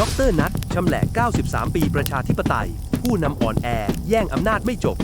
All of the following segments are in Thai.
ดรนัทชำแหละ 93 ปีประชาธิปไตย ผู้นำอ่อนแอ แย่งอำนาจไม่จบ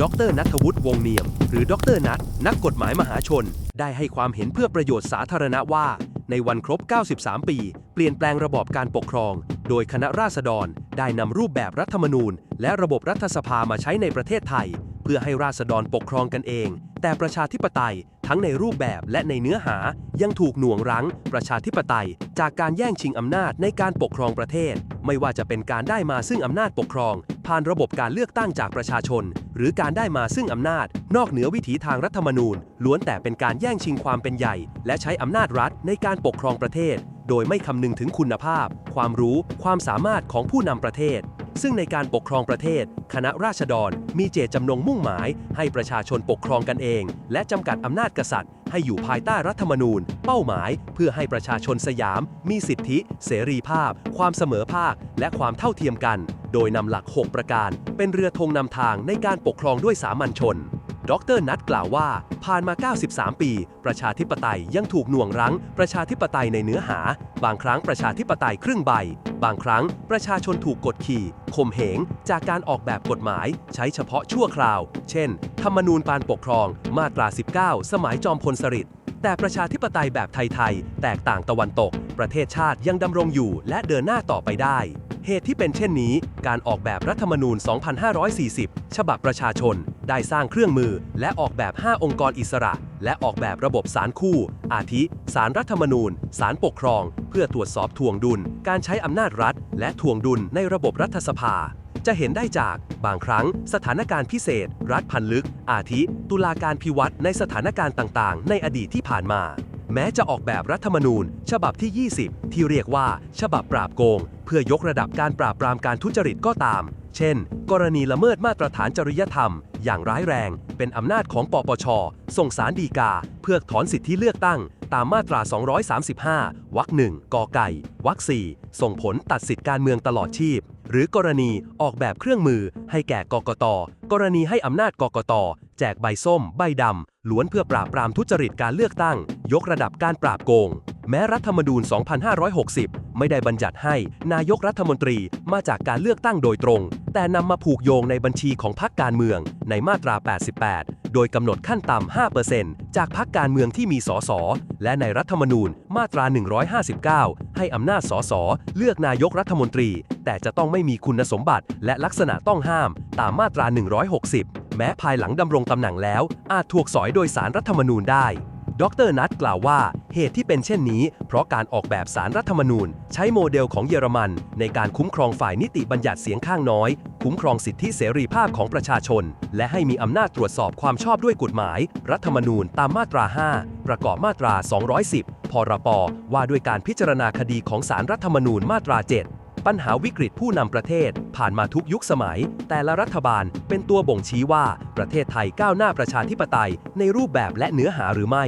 ดรนัทวุฒิวงศ์เนียม หรือดรนัทนักกฎหมายมหาชน ได้ให้ความเห็นเพื่อประโยชน์สาธารณะว่า ในวันครบ 93 ปี เปลี่ยนแปลงระบอบการปกครอง โดยคณะราษฎรได้นำรูปแบบรัฐธรรมนูญ และระบบรัฐสภามาใช้ในประเทศไทย เพื่อให้ราษฎรปกครองกันเอง แต่ประชาธิปไตย ทั้งในรูปแบบและในเนื้อหายังถูกหน่วงรั้ง ประชาธิปไตย จากการแย่งชิงอำนาจในการปกครองประเทศ ไม่ว่าจะเป็นการได้มาซึ่งอำนาจปกครอง ผ่านระบบการเลือกตั้งจากประชาชน หรือการได้มาซึ่งอำนาจ นอกเหนือวิถีทางรัฐธรรมนูญ ล้วนแต่เป็นการแย่งชิงความเป็นใหญ่ และใช้อำนาจรัฐในการปกครองประเทศ โดยไม่คำนึงถึงคุณภาพ ความรู้ ความสามารถของผู้นำประเทศ ซึ่งในการปกครองประเทศ คณะราษฎรมีเจตจำนงมุ่งหมาย ให้ประชาชนปกครองกันเอง และจำกัดอำนาจกษัตริย์ ให้อยู่ภายใต้รัฐธรรมนูญ เป้าหมาย เพื่อให้ประชาชนสยาม มีสิทธิ เสรีภาพ ความเสมอภาค และความเท่าเทียมกัน โดยนำหลัก 6 ประการ เป็นเรือธงนำทางในการปกครองด้วยสามัญชน ดรนัทกล่าวว่า ผ่านมา 93 ปี ประชาธิปไตยยังถูกหน่วงรั้ง ประชาธิปไตยในเนื้อหา บางครั้งประชาธิปไตยครึ่งใบ บางครั้งประชาชนถูกกดขี่ข่มเหง จากการออกแบบกฎหมาย ใช้เฉพาะชั่วคราว เช่น ธรรมนูญปานปกครอง มาตรา 19 สมัยจอมพลสฤษดิ์แต่ประชาธิปไตยแบบไทย ๆ แตกต่างตะวันตก ประเทศชาติยังดำรงอยู่และเดินหน้าต่อไปได้ เหตุที่เป็นเช่นนี้ การออกแบบรัฐธรรมนูญ 2540 ฉบับประชาชน ได้สร้างเครื่องมือ และออกแบบ 5 องค์กรอิสระ และออกแบบระบบสารคู่ อาทิ สารรัฐธรรมนูญ สารปกครอง เพื่อตรวจสอบทวงดุล การใช้อำนาจรัฐ และทวงดุลในระบบรัฐสภา จะเห็นได้จากบางครั้งสถานการณ์พิเศษ รัฐพันลึก อาทิ ตุลาการพิวัตรในสถานการณ์ต่าง ๆ ในอดีตที่ผ่านมา แม้จะออกแบบรัฐธรรมนูญ ฉบับที่ 20 ที่เรียกว่า ฉบับปราบโกง เพื่อยกระดับการปราบปรามการทุจริตก็ตาม เช่น กรณีละเมิดมาตรฐานจริยธรรม อย่างร้ายแรง เป็นอำนาจของปปช ส่งสารดีกา เพื่อถอนสิทธิเลือกตั้ง ตามมาตรา 235 วรรคหนึ่งกไก่ วรรคสี่ส่งผลตัดสิทธิการเมืองตลอดชีพ หรือกรณีออกแบบเครื่องมือให้แก่กกต กรณีให้อำนาจกกต แจกใบส้ม ใบดำ ล้วนเพื่อปราบปรามทุจริตการเลือกตั้ง ยกระดับการปราบโกง แม้รัฐธรรมนูญ 2560 ไม่ได้บัญญัติให้นายกรัฐมนตรีมาจากการเลือกตั้งโดยตรง แต่นำมาผูกโยงในบัญชีของพรรคการเมืองในมาตรา 88 โดยกำหนดขั้นต่ำ 5%จากพรรคการเมืองที่มีสส และในรัฐธรรมนูญมาตรา 159 ให้อำนาจสส เลือกนายกรัฐมนตรี แต่จะต้องไม่มีคุณสมบัติและลักษณะต้องห้าม ตามมาตรา 160 แม้ภายหลังดำรงตำแหน่งแล้ว อาจถูกสอยโดยสารรัฐธรรมนูญได้ ดรนัทกล่าวว่า เหตุที่เป็นเช่นนี้ เพราะการออกแบบสารรัฐธรรมนูญ ใช้โมเดลของเยอรมัน ในการคุ้มครองฝ่ายนิติบัญญัติเสียงข้างน้อย คุ้มครองสิทธิเสรีภาพของประชาชน และให้มีอำนาจตรวจสอบความชอบด้วยกฎหมาย รัฐธรรมนูญตามมาตรา 5 ประกอบมาตรา 210 พรปว่าด้วยการพิจารณาคดีของสารรัฐธรรมนูญมาตรา 7 ปัญหาวิกฤตผู้นำประเทศ ผ่านมาทุกยุคสมัย แต่ละรัฐบาลเป็นตัวบ่งชี้ว่าประเทศไทยก้าวหน้าประชาธิปไตย ในรูปแบบและเนื้อหาหรือไม่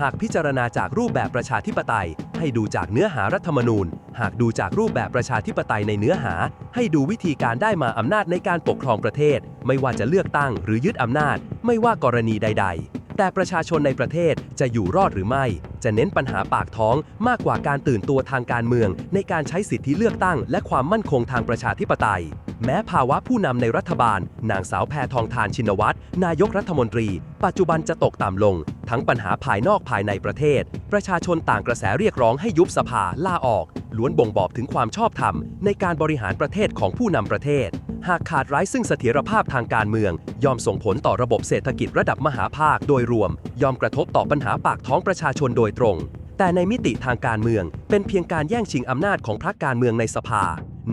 หากพิจารณาจากรูปแบบประชาธิปไตย ให้ดูจากเนื้อหารัฐธรรมนูญ หากดูจากรูปแบบประชาธิปไตยในเนื้อหา ให้ดูวิธีการได้มาอำนาจในการปกครองประเทศ ไม่ว่าจะเลือกตั้งหรือยึดอำนาจ ไม่ว่ากรณีใด ๆ แต่ประชาชนในประเทศจะอยู่รอดหรือไม่ จะเน้นปัญหาปากท้องมากกว่าการตื่นตัวทางการเมือง ในการใช้สิทธิเลือกตั้ง และความมั่นคงทางประชาธิปไตย แม้ภาวะผู้นำในรัฐบาล นางสาวแพทองทานชินวัตร นายกรัฐมนตรี ปัจจุบันจะตกต่ำลง ทั้งปัญหาภายนอกภายในประเทศ ประชาชนต่างกระแสเรียกร้องให้ยุบสภาลาออก ล้วนบ่งบอกถึงความชอบธรรมในการบริหารประเทศของผู้นำประเทศ หากขาดไร้ซึ่งเสถียรภาพทางการเมืองยอมส่งผลต่อระบบเศรษฐกิจระดับมหาภาคโดยรวมยอมกระทบต่อปัญหาปากท้องประชาชนโดยตรง แต่ในมิติทางการเมือง เป็นเพียงการแย่งชิงอำนาจของพรรคการเมืองในสภา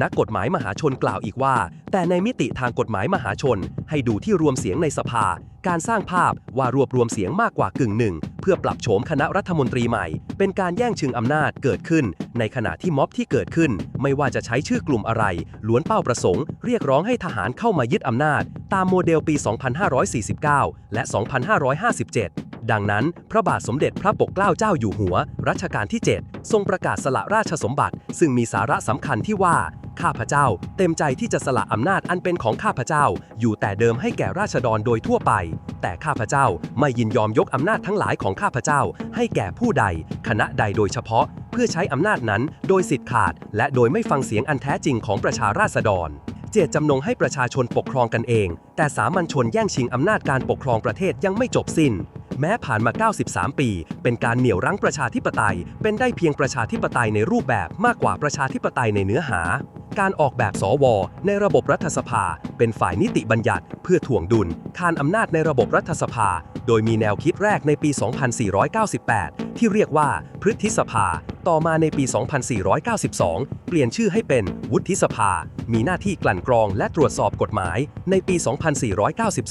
นักกฎหมายมหาชนกล่าวอีกว่า แต่ในมิติทางกฎหมายมหาชน ให้ดูที่รวมเสียงในสภา การสร้างภาพว่ารวบรวมเสียงมากกว่ากึ่งหนึ่ง เพื่อปรับโฉมคณะรัฐมนตรีใหม่ เป็นการแย่งชิงอำนาจเกิดขึ้น ในขณะที่ม็อบที่เกิดขึ้น ไม่ว่าจะใช้ชื่อกลุ่มอะไร ล้วนเป้าประสงค์ เรียกร้องให้ทหารเข้ามายึดอำนาจ ตามโมเดลปี 2549 และ 2557 ดังนั้น พระบาทสมเด็จพระปกเกล้าเจ้าอยู่หัว รัชกาลที่ 7 ทรงประกาศสละราชสมบัติ ซึ่งมีสาระสำคัญที่ว่า ข้าพเจ้า เต็มใจที่จะสละอำนาจอันเป็นของข้าพเจ้า อยู่แต่เดิมให้แก่ราษฎรโดยทั่วไป แต่ข้าพเจ้าไม่ยินยอมยกอำนาจทั้งหลายของข้าพเจ้า ให้แก่ผู้ใด คณะใดโดยเฉพาะ เพื่อใช้อำนาจนั้น โดยสิทธิ์ขาด และโดยไม่ฟังเสียงอันแท้จริงของประชาราษฎรเจตจำนงให้ประชาชนปกครองกันเอง แต่สามัญชนแย่งชิงอำนาจการปกครองประเทศยังไม่จบสิ้น แม้ผ่านมา 93 ปี เป็นการเหนี่ยวรั้งประชาธิปไตย เป็นได้เพียงประชาธิปไตยในรูปแบบมากกว่าประชาธิปไตยในเนื้อหา การออกแบบสว ในระบบรัฐสภา เป็นฝ่ายนิติบัญญัติ เพื่อถ่วงดุลคานอำนาจในระบบรัฐสภา โดยมีแนวคิดแรกในปี 2498 ที่เรียกว่าพฤทธิสภา ต่อมาในปี 2492 เปลี่ยนชื่อให้เป็นวุฒิสภา มีหน้าที่กลั่นกรองและตรวจสอบกฎหมาย ในปี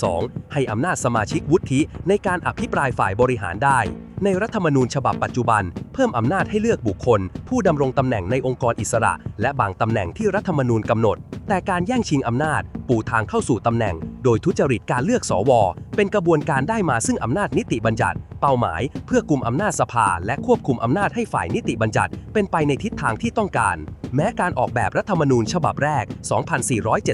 2492 ให้อำนาจสมาชิกวุฒิในการอภิปรายฝ่ายบริหารได้ ในรัฐธรรมนูญฉบับปัจจุบัน เพิ่มอำนาจให้เลือกบุคคล ผู้ดำรงตำแหน่งในองค์กรอิสระ และบางตำแหน่งที่รัฐธรรมนูญกำหนด แต่การแย่งชิงอำนาจปูทางเข้าสู่ตำแหน่ง โดยทุจริตการเลือกสว เป็นกระบวนการได้มาซึ่งอำนาจนิติบัญญัติ เป้าหมายเพื่อกุมอำนาจสภา และควบคุมอำนาจให้ฝ่ายนิติบัญญัติ เป็นไปในทิศทางที่ต้องการ แม้การออกแบบรัฐธรรมนูญฉบับแรก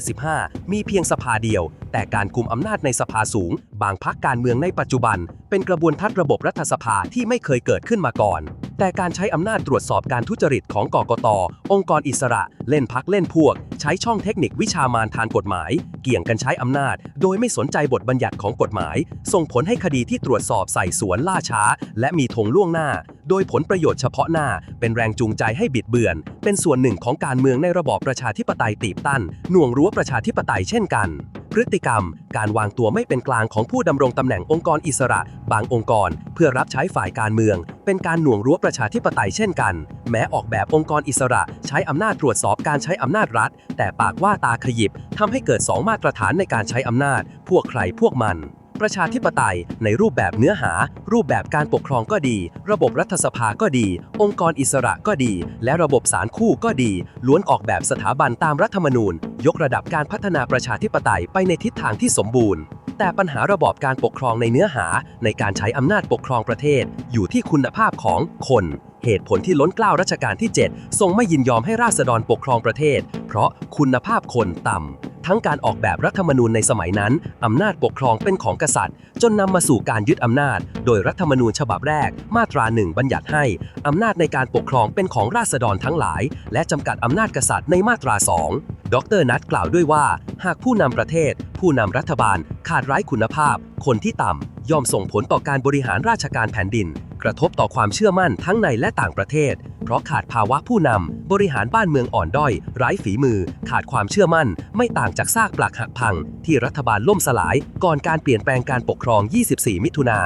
2475 มีเพียงสภาเดียว แต่การกุมอำนาจในสภาสูง บางพักการเมืองในปัจจุบัน เป็นกระบวนทัศระบบรัฐสภาที่ไม่เคยเกิดขึ้นมาก่อน แต่การใช้อำนาจตรวจสอบการทุจริตของกกต องค์กรอิสระ เล่นพักเล่นพวก ใช้ช่องเทคนิควิชามานทานกฎหมาย เกี่ยงกันใช้อำนาจ โดยไม่สนใจบทบัญญัติของกฎหมาย ส่งผลให้คดีที่ตรวจสอบใส่สวนล่าช้า และมีธงล่วงหน้า โดยผลประโยชน์เฉพาะหน้า เป็นแรงจูงใจให้บิดเบือน เป็นส่วนหนึ่งของการเมืองในระบอบประชาธิปไตยตีบตันหน่วงรั้วประชาธิปไตยเช่นกัน พฤติกรรม การวางตัวไม่เป็นกลางของผู้ดำรงตำแหน่งองค์กรอิสระ บางองค์กร เพื่อรับใช้ฝ่ายการเมือง เป็นการหน่วงรั้วประชาธิปไตยเช่นกัน แม้ออกแบบองค์กรอิสระ ใช้อำนาจตรวจสอบการใช้อำนาจรัฐ แต่ปากว่าตาขยิบทำให้เกิดสองมาตรฐานในการใช้อำนาจ พวกใครพวกมัน ประชาธิปไตย ในรูปแบบเนื้อหา รูปแบบการปกครองก็ดี ระบบรัฐสภาก็ดี องค์กรอิสระก็ดี และระบบศาลคู่ก็ดี ล้วนออกแบบสถาบันตามรัฐธรรมนูญ ยกระดับการพัฒนาประชาธิปไตยไปในทิศทางที่สมบูรณ์ แต่ปัญหาระบอบการปกครองในเนื้อหา ในการใช้อำนาจปกครองประเทศ อยู่ที่คุณภาพของคนเหตุผลที่ล้นเกล้ารัชกาลที่ 7 ทรงไม่ยินยอมให้ราษฎรปกครองประเทศ เพราะคุณภาพคนต่ำ ทั้งการออกแบบรัฐธรรมนูญในสมัยนั้น อำนาจปกครองเป็นของกษัตริย์ จนนำมาสู่การยึดอำนาจ โดยรัฐธรรมนูญฉบับแรก มาตราหนึ่งบัญญัติให้ อำนาจในการปกครองเป็นของราษฎรทั้งหลาย และจำกัดอำนาจกษัตริย์ในมาตราสองดรนัทกล่าวด้วยว่า หากผู้นำประเทศ ผู้นำรัฐบาล ขาดไร้คุณภาพ คนที่ต่ำย่อมส่งผลต่อการบริหารราชการแผ่นดิน กระทบต่อความเชื่อมั่นทั้งในและต่างประเทศ ราะขาดภาวะผู้นำ บริหารบ้านเมืองอ่อนด้อย ไร้ฝีมือ ขาดความเชื่อมั่น ไม่ต่างจากซากปลักหักพัง ที่รัฐบาลล่มสลาย ก่อนการเปลี่ยนแปลงการปกครอง 24 มิถุนา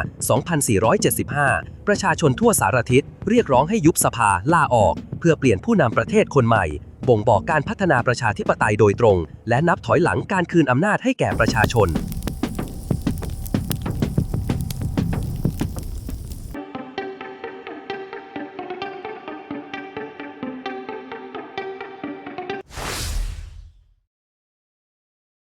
2475 ประชาชนทั่วสารทิศ เรียกร้องให้ยุบสภาลาออก เพื่อเปลี่ยนผู้นำประเทศคนใหม่ บ่งบอกการพัฒนาประชาธิปไตยโดยตรง และนับถอยหลังการคืนอำนาจให้แก่ประชาชน